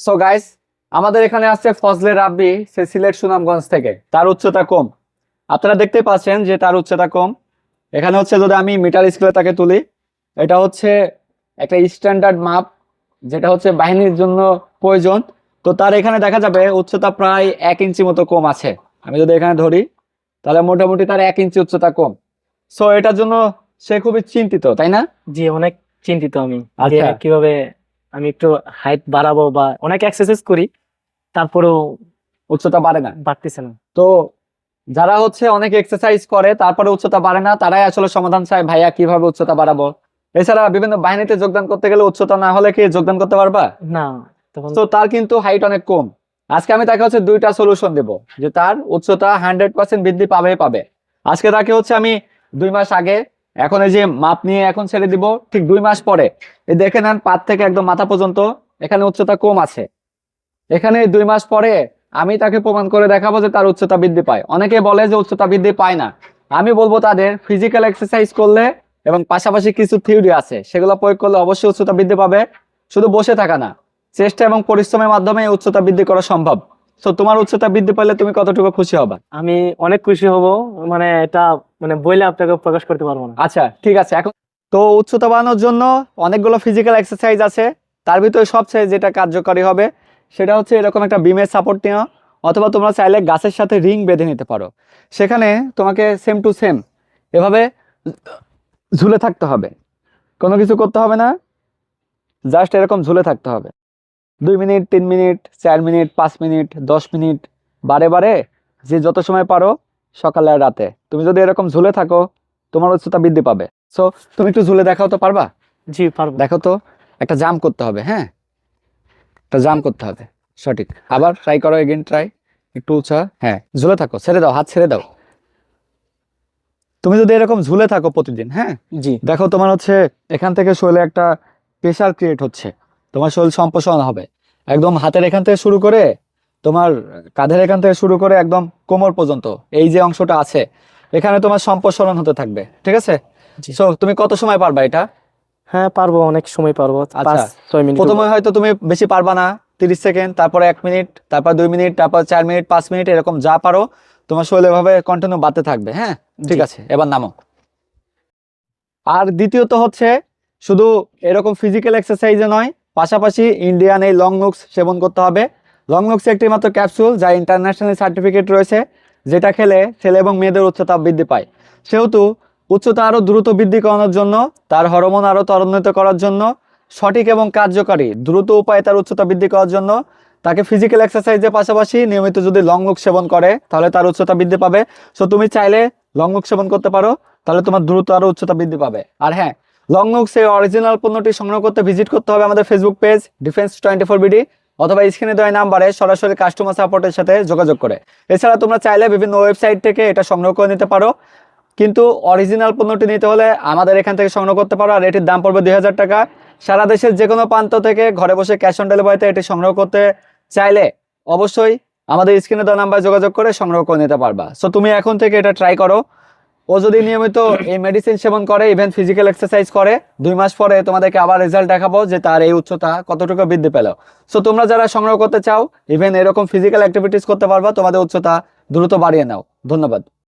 So guys আমাদের এখানে আছে ফজলে রাব্বি সে সিলেট সুনামগঞ্জ থেকে। তার উচ্চতা কম। আপনারা দেখতে পাচ্ছেন যে তার উচ্চতা কম। এখানে হচ্ছে যদি আমি মিটার স্কেলে তাকে তুলি এটা হচ্ছে একটা স্ট্যান্ডার্ড মাপ যেটা হচ্ছে বাহিনীর জন্য প্রয়োজন। তো তার এখানে দেখা যাবে উচ্চতা প্রায় এক ইঞ্চি মতো কম আছে। আমি যদি এখানে ধরি তাহলে মোটামুটি তার এক ইঞ্চি উচ্চতা কম। সো এটার জন্য সে খুবই চিন্তিত তাই না? জি অনেক চিন্তিত আমি। আচ্ছা। কীভাবে আমি একটু হাইট বাড়াবো বা অনেক এক্সারসাইজ করি তারপরেও উচ্চতা বাড়ে না। বাড়তেছে না। তো যারা হচ্ছে অনেক এক্সারসাইজ করে তারপরে উচ্চতা বাড়ে না তারাই আসলে সমাধান চায় ভাইয়া কীভাবে উচ্চতা বাড়াবো? এছাড়া বিভিন্ন বাহিনীতে যোগদান করতে গেলে উচ্চতা না হলে কি যোগদান করতে পারবা? না তো তার কিন্তু হাইট অনেক কম। আজকে আমি তাকে হচ্ছে দুইটা সলিউশন দেব যে তার উচ্চতা হান্ড্রেড পার্সেন্ট বৃদ্ধি পাবে পাবে। আজকে তাকে হচ্ছে আমি দুই মাস আগে এখন এই যে মাপ নিয়ে এখন ছেড়ে দিব ঠিক দুই মাস পরে। এই দেখে নেন পাত থেকে একদম মাথা পর্যন্ত। এখানে উচ্চতা কম আছে। এখানে দুই মাস পরে আমি তাকে প্রমাণ করে দেখাবো যে তার উচ্চতা বৃদ্ধি পায়। অনেকে বলে যে উচ্চতা বৃদ্ধি পায় না। আমি বলব তাদের ফিজিক্যাল এক্সারসাইজ করলে এবং পাশাপাশি কিছু থিওরি আছে, সেগুলো প্রয়োগ করলে অবশ্যই উচ্চতা বৃদ্ধি পাবে। শুধু বসে থাকা না, চেষ্টা এবং পরিশ্রমের মাধ্যমে উচ্চতা বৃদ্ধি করা সম্ভব। তো তোমার উচ্চতা বৃদ্ধি পেলে তুমি কতটুকু খুশি হবা? আমি অনেক খুশি হব মানে এটা মানে বইলে আপনাকে প্রকাশ করতে পারব না। আচ্ছা ঠিক আছে এখন তো উচ্চতা বাড়ানোর জন্য অনেকগুলো ফিজিক্যাল এক্সারসাইজ আছে। তার ভিতরে সবচেয়ে যেটা কার্যকরী হবে সেটা হচ্ছে এরকম একটা বিমের সাপোর্ট নেওয়া অথবা তোমরা চাইলে গাছের সাথে রিং বেঁধে নিতে পারো। সেখানে তোমাকে সেম টু সেম এভাবে ঝুলে থাকতে হবে। কোনো কিছু করতে হবে না জাস্ট এরকম ঝুলে থাকতে হবে। দুই মিনিট তিন মিনিট চার মিনিট পাঁচ মিনিট দশ মিনিট বারে বারে যে যত সময় পারো সকালে আর রাতে। তুমি যদি এরকম ঝুলে থাকো তোমার উচ্চতা বৃদ্ধি পাবে। সো তুমি একটু ঝুলে দেখাও তো পারবা? জি পারব। দেখো তো একটা জাম করতে হবে হ্যাঁ? একটা জাম করতে হবে সঠিক। আবার ট্রাই করো এগেন ট্রাই একটু উঁচা হ্যাঁ ঝুলে থাকো ছেড়ে দাও হাত ছেড়ে দাও। তুমি যদি এরকম ঝুলে থাকো প্রতিদিন হ্যাঁ? জি। দেখো তোমার হচ্ছে এখান থেকে শরীরে একটা প্রেশার ক্রিয়েট হচ্ছে। তোমার শরীর সম্প্রসারণ হবে। একদম হাতের এখান থেকে শুরু করে তোমার কাঁধের এখান থেকে শুরু করে একদম কোমর পর্যন্ত এই যে অংশটা আছে এখানে তোমার সম্প্রসারণ হতে থাকবে ঠিক আছে? সো তুমি কত সময় পারবা এটা? হ্যাঁ পারব অনেক সময় পারব পাঁচ প্রথমে হয়তো তুমি বেশি পারবা না তিরিশ সেকেন্ড তারপরে এক মিনিট তারপর দুই মিনিট তারপর চার মিনিট পাঁচ মিনিট এরকম যা পারো তোমার শরীর এভাবে কন্টিনিউ বাড়তে থাকবে হ্যাঁ? ঠিক আছে এবার নামো। আর দ্বিতীয়ত হচ্ছে শুধু এরকম ফিজিক্যাল এক্সারসাইজে নয় পাশাপাশি ইন্ডিয়ান এই লং নুক্স সেবন করতে হবে। লং নুক্স একটি মাত্র ক্যাপসুল যা ইন্টারন্যাশনাল সার্টিফিকেট রয়েছে, যেটা খেলে ছেলে এবং মেয়েদের উচ্চতা বৃদ্ধি পায়। সেহেতু উচ্চতা আরও দ্রুত বৃদ্ধি করানোর জন্য, তার হরমোন আরও ত্বরান্বিত করার জন্য, সঠিক এবং কার্যকারী, দ্রুত উপায়ে তার উচ্চতা বৃদ্ধি করার জন্য, তাকে ফিজিক্যাল এক্সারসাইজের পাশাপাশি নিয়মিত যদি লং লুক সেবন করে, তাহলে তার উচ্চতা বৃদ্ধি পাবে। সো তুমি চাইলে লং লুক সেবন করতে পারো, তাহলে তোমার দ্রুত আরও উচ্চতা বৃদ্ধি পাবে। আর হ্যাঁ লং লুক সেই অরিজিনাল পণ্যটি সংগ্রহ করতে ভিজিট করতে হবে আমাদের Facebook page defence twenty four BD অথবা স্ক্রিনে দেওয়া নাম্বারে সরাসরি কাস্টমার সাপোর্টের সাথে যোগাযোগ করে। এছাড়া তোমরা চাইলে বিভিন্ন ওয়েবসাইট থেকে এটা সংগ্রহ করে নিতে পারো। কিন্তু অরিজিনাল পণ্যটি নিতে হলে আমাদের এখান থেকে সংগ্রহ করতে পারো, আর এটির দাম পড়বে দুই হাজার টাকা। সারা দেশের যে কোনো প্রান্ত থেকে ঘরে বসে ক্যাশ অন ডেলিভারিতে এটি সংগ্রহ করতে চাইলে অবশ্যই আমাদের স্ক্রিনে দেওয়া নাম্বারে যোগাযোগ করে সংগ্রহ করে নিতে পারবা। সো তুমি এখন থেকে এটা ট্রাই করো। ও যদি নিয়মিত এই মেডিসিন সেবন করে ইভেন ফিজিক্যাল এক্সারসাইজ করে, দুই মাস পরে তোমাদেরকে আবার রেজাল্ট দেখাবো যে তার এই উচ্চতা কতটুকু বৃদ্ধি পেল। সো তোমরা যারা সংগ্রহ করতে চাও ইভেন এরকম ফিজিক্যাল অ্যাক্টিভিটিস করতে পারবা, তোমাদের উচ্চতা দ্রুত বাড়িয়ে নাও। ধন্যবাদ।